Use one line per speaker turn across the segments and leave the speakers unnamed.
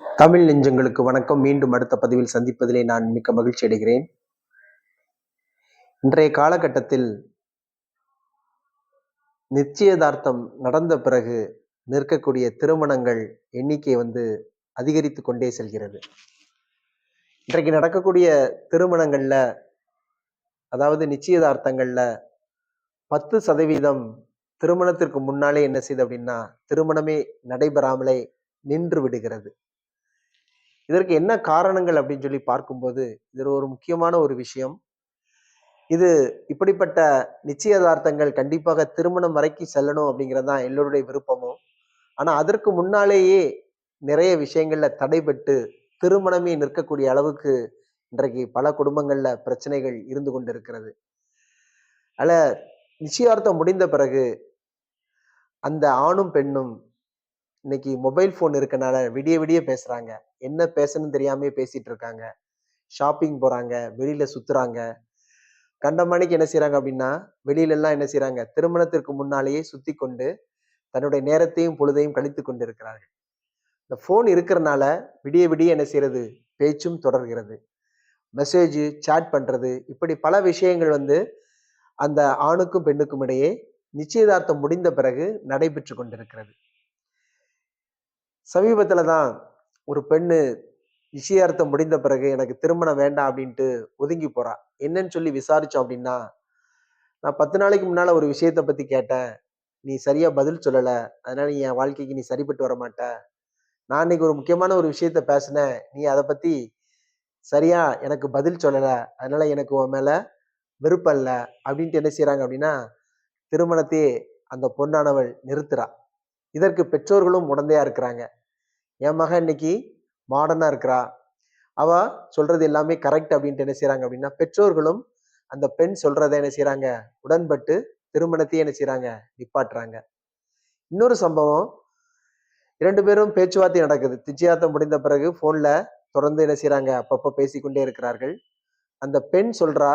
தமிழ் நெஞ்சங்களுக்கு வணக்கம். மீண்டும் அடுத்த பதிவில் சந்திப்பதிலே நான் மிக்க மகிழ்ச்சி அடைகிறேன். இன்றைய காலகட்டத்தில் நிச்சயதார்த்தம் நடந்த பிறகு நிற்கக்கூடிய திருமணங்கள் எண்ணிக்கை வந்து அதிகரித்து கொண்டே செல்கிறது. இன்றைக்கு நடக்கக்கூடிய திருமணங்கள்ல அதாவது நிச்சயதார்த்தங்கள்ல பத்து சதவீதம் திருமணத்திற்கு முன்னாலே என்ன செய்யுது அப்படின்னா திருமணமே நடைபெறாமலே நின்று விடுகிறது. இதற்கு என்ன காரணங்கள் அப்படின்னு சொல்லி பார்க்கும்போது இது ஒரு முக்கியமான ஒரு விஷயம். இது இப்படிப்பட்ட நிச்சயதார்த்தங்கள் கண்டிப்பாக திருமணம் வரைக்கும் செல்லணும் அப்படிங்கிறது தான் எல்லோருடைய விருப்பமும். ஆனால் அதற்கு முன்னாலேயே நிறைய விஷயங்கள்ல தடைபட்டு திருமணமே நிற்கக்கூடிய அளவுக்கு இன்றைக்கு பல குடும்பங்கள்ல பிரச்சனைகள் இருந்து கொண்டு இருக்கிறது அதில் நிச்சயார்த்தம் முடிந்த பிறகு அந்த ஆணும் பெண்ணும் இன்னைக்கு மொபைல் ஃபோன் இருக்கனால விடிய விடிய பேசுறாங்க. என்ன பேசணும்னு தெரியாமே பேசிட்டு இருக்காங்க. ஷாப்பிங் போறாங்க. வெளியில சுத்துறாங்க. கண்டமானிக்கு என்ன செய்யறாங்க அப்படின்னா வெளியில எல்லாம் என்ன செய்யறாங்க திருமணத்திற்கு முன்னாலேயே சுத்தி கொண்டு தன்னுடைய நேரத்தையும் பொழுதையும் கழித்து கொண்டு இருக்கிறார்கள் இந்த ஃபோன் இருக்கிறனால விடிய விடிய என்ன செய்யறது பேச்சும் தொடர்கிறது. மெசேஜ் சாட் பண்றது இப்படி பல விஷயங்கள் வந்து அந்த ஆணுக்கும் பெண்ணுக்கும் இடையே நிச்சயதார்த்தம் முடிந்த பிறகு நடைபெற்று கொண்டிருக்கிறது. சமீபத்தில் தான் ஒரு பெண்ணு நிச்சயார்த்தம் முடிந்த பிறகு எனக்கு திருமணம் வேண்டாம் அப்படின்ட்டு ஒதுங்கி போறா. என்னன்னு சொல்லி விசாரிச்சோம் அப்படின்னா நான் பத்து நாளைக்கு முன்னால ஒரு விஷயத்த பத்தி கேட்டேன். நீ சரியா பதில் சொல்லல. அதனால நீ என் வாழ்க்கைக்கு நீ சரிப்பட்டு வர மாட்ட. நான் இன்னைக்கு ஒரு முக்கியமான ஒரு விஷயத்த பேசினேன். நீ அதை பத்தி சரியா எனக்கு பதில் சொல்லல. அதனால எனக்கு உன் மேல விருப்பம் இல்லை அப்படின்ட்டு என்ன செய்யறாங்க அப்படின்னா திருமணத்தையே அந்த பொண்ணானவள் நிறுத்துறா. இதற்கு பெற்றோர்களும் உடந்தையா இருக்கிறாங்க. என் மகன் இன்னைக்கு மாடர்னா இருக்கிறா. அவ சொல்றது எல்லாமே கரெக்ட் அப்படின்ட்டு என்ன செய்யறாங்க அப்படின்னா பெற்றோர்களும் அந்த பெண் சொல்றதை என்ன செய்யறாங்க உடன்பட்டு திருமணத்தையே என்ன செய்யறாங்க நிப்பாட்டுறாங்க. இன்னொரு சம்பவம் இரண்டு பேரும் பேச்சுவார்த்தை நடக்குது. நிச்சயார்த்தம் முடிந்த பிறகு போன்ல தொடர்ந்து என்ன செய்யறாங்க அப்பப்போ பேசிக்கொண்டே இருக்கிறார்கள். அந்த பெண் சொல்றா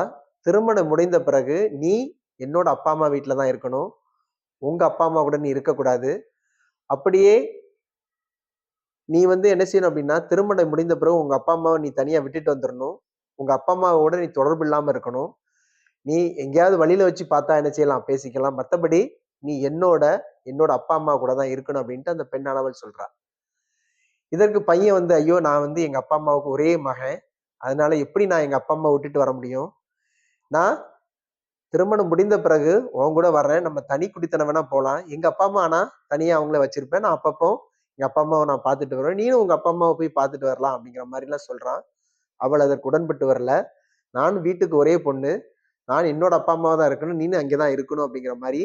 திருமணம் முடிந்த பிறகு நீ என்னோட அப்பா அம்மா வீட்டில் தான் இருக்கணும். உங்க அப்பா அம்மா கூட நீ இருக்கக்கூடாது. அப்படியே நீ வந்து என்ன செய்யணும் அப்படின்னா திருமணம் முடிந்த பிறகு உங்க அப்பா அம்மாவை நீ தனியா விட்டுட்டு வந்துடணும் உங்க அப்பா அம்மாவோட நீ தொடர்பு இல்லாம இருக்கணும். நீ எங்கேயாவது வழியில வச்சு பார்த்தா என்ன செய்யலாம்? பேசிக்கலாம். மத்தபடி நீ என்னோட என்னோட அப்பா அம்மா கூட தான் இருக்கணும் அப்படின்ட்டு அந்த பெண்ணானவள் சொல்றா. இதற்கு பையன் வந்து ஐயோ நான் வந்து எங்க அப்பா அம்மாவுக்கு ஒரே மகன். அதனால எப்படி நான் எங்க அப்பா அம்மா விட்டுட்டு வர முடியும்? நான் திருமணம் முடிந்த பிறகு உன் கூட வர்றேன். நம்ம தனி குடித்தன வேணா போலாம். எங்க அப்பா அம்மா ஆனா தனியா அவங்கள வச்சிருப்பேன். நான் அப்பப்போ எங்கள் அப்பா அம்மாவை நான் பார்த்துட்டு வருவேன். நீனும் உங்கள் அப்பா அம்மாவை போய் பார்த்துட்டு வரலாம் அப்படிங்கிற மாதிரிலாம் சொல்கிறான் அவள் அதற்கு உடன்பட்டு வரல. நான் வீட்டுக்கு ஒரே பொண்ணு. நான் என்னோட அப்பா அம்மாவை தான் இருக்கணும். நீனும் அங்கேதான் இருக்கணும் அப்படிங்கிற மாதிரி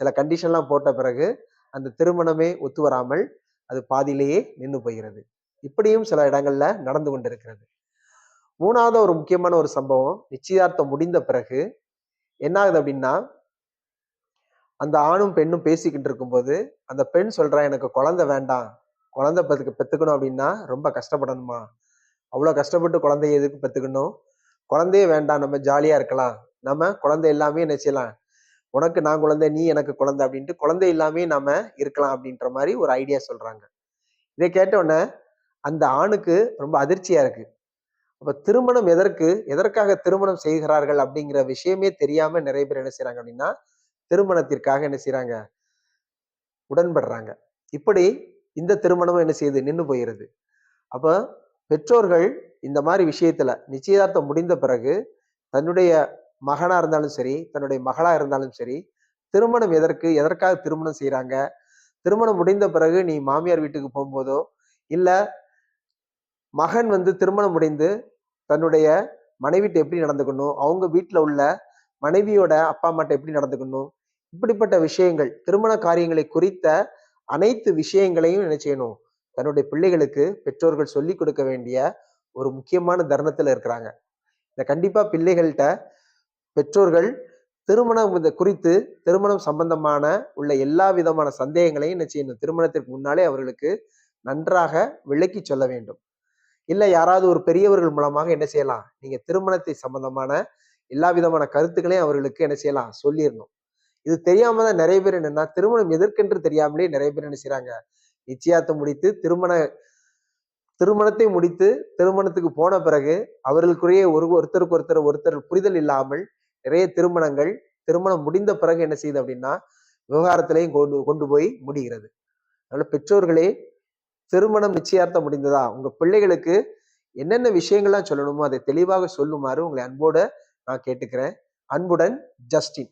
சில கண்டிஷன்லாம் போட்ட பிறகு அந்த திருமணமே ஒத்து வராமல் அது பாதியிலேயே நின்று போகிறது. இப்படியும் சில இடங்கள்ல நடந்து கொண்டிருக்கிறது. மூணாவது ஒரு முக்கியமான ஒரு சம்பவம் நிச்சயார்த்தம் முடிந்த பிறகு என்ன ஆகுது அப்படின்னா அந்த ஆணும் பெண்ணும் பேசிக்கிட்டு இருக்கும்போது அந்த பெண் சொல்றா எனக்கு குழந்தை வேண்டாம். குழந்தை பெத்துக்க பெத்துக்கணும் அப்படின்னா ரொம்ப கஷ்டப்படணுமா? அவ்வளோ கஷ்டப்பட்டு குழந்தைய எதுக்கு பெத்துக்கணும்? குழந்தையே வேண்டாம். நம்ம ஜாலியா இருக்கலாம். நம்ம குழந்தை எல்லாமே என்ன செய்யலாம்? உனக்கு நான் குழந்தை நீ எனக்கு குழந்தை அப்படின்ட்டு குழந்தை இல்லாமே நாம இருக்கலாம் அப்படின்ற மாதிரி ஒரு ஐடியா சொல்றாங்க. இதை கேட்ட உடனே அந்த ஆணுக்கு ரொம்ப அதிர்ச்சியா இருக்கு. அப்ப திருமணம் எதற்கு எதற்காக திருமணம் செய்கிறார்கள் அப்படிங்கிற விஷயமே தெரியாம நிறைய பேர் என்ன செய்யறாங்க அப்படின்னா திருமணத்திற்காக என்ன செய்கிறாங்க உடன்படுறாங்க. இப்படி இந்த திருமணமும் என்ன செய்யுது? நின்று போயிருது. அப்போ பெற்றோர்கள் இந்த மாதிரி விஷயத்துல நிச்சயதார்த்தம் முடிந்த பிறகு தன்னுடைய மகனா இருந்தாலும் சரி தன்னுடைய மகளா இருந்தாலும் சரி திருமணம் எதற்கு எதற்காக திருமணம் செய்கிறாங்க திருமணம் முடிந்த பிறகு நீ மாமியார் வீட்டுக்கு போகும்போதோ இல்ல மகன் வந்து திருமணம் முடிந்து தன்னுடைய மனைவிட்டு எப்படி நடந்துக்கணும்? அவங்க வீட்டில் உள்ள மனைவியோட அப்பா அம்மாட்ட எப்படி நடந்துக்கணும்? இப்படிப்பட்ட விஷயங்கள் திருமண காரியங்களை குறித்த அனைத்து விஷயங்களையும் என்ன செய்யணும்? தன்னுடைய பிள்ளைகளுக்கு பெற்றோர்கள் சொல்லி கொடுக்க வேண்டிய ஒரு முக்கியமான தருணத்துல இருக்கிறாங்க. இந்த கண்டிப்பா பிள்ளைகள்கிட்ட பெற்றோர்கள் திருமணம் குறித்து திருமணம் சம்பந்தமான உள்ள எல்லா விதமான சந்தேகங்களையும் என்ன செய்யணும்? திருமணத்திற்கு முன்னாலே அவர்களுக்கு நன்றாக விளக்கி சொல்ல வேண்டும். இல்லை யாராவது ஒரு பெரியவர்கள் மூலமாக என்ன செய்யலாம்? நீங்க திருமணத்தை சம்பந்தமான எல்லா விதமான கருத்துக்களையும் அவர்களுக்கு என்ன செய்யலாம்? சொல்லிடணும் இது தெரியாம தான் நிறைய பேர் என்னன்னா திருமணம் எதற்கென்று தெரியாமலே நிறைய பேர் என்ன செய்றாங்க? நிச்சயார்த்தம் முடித்து திருமண திருமணத்தை முடித்து திருமணத்துக்கு போன பிறகு அவர்களுக்குரிய ஒரு ஒருத்தருக்கு ஒருத்தர் ஒருத்தர் புரிதல் இல்லாமல் நிறைய திருமணங்கள் திருமணம் முடிந்த பிறகு என்ன செய்யுது அப்படின்னா விவகாரத்திலையும் கொண்டு கொண்டு போய் முடிகிறது. அதனால பெற்றோர்களே திருமணம் நிச்சயார்த்தம் முடிந்ததா? உங்க பிள்ளைகளுக்கு என்னென்ன விஷயங்கள்லாம் சொல்லணுமோ அதை தெளிவாக சொல்லுமாறு உங்களை அன்போட நான் கேட்டுக்கிறேன். அன்புடன் ஜஸ்டின்.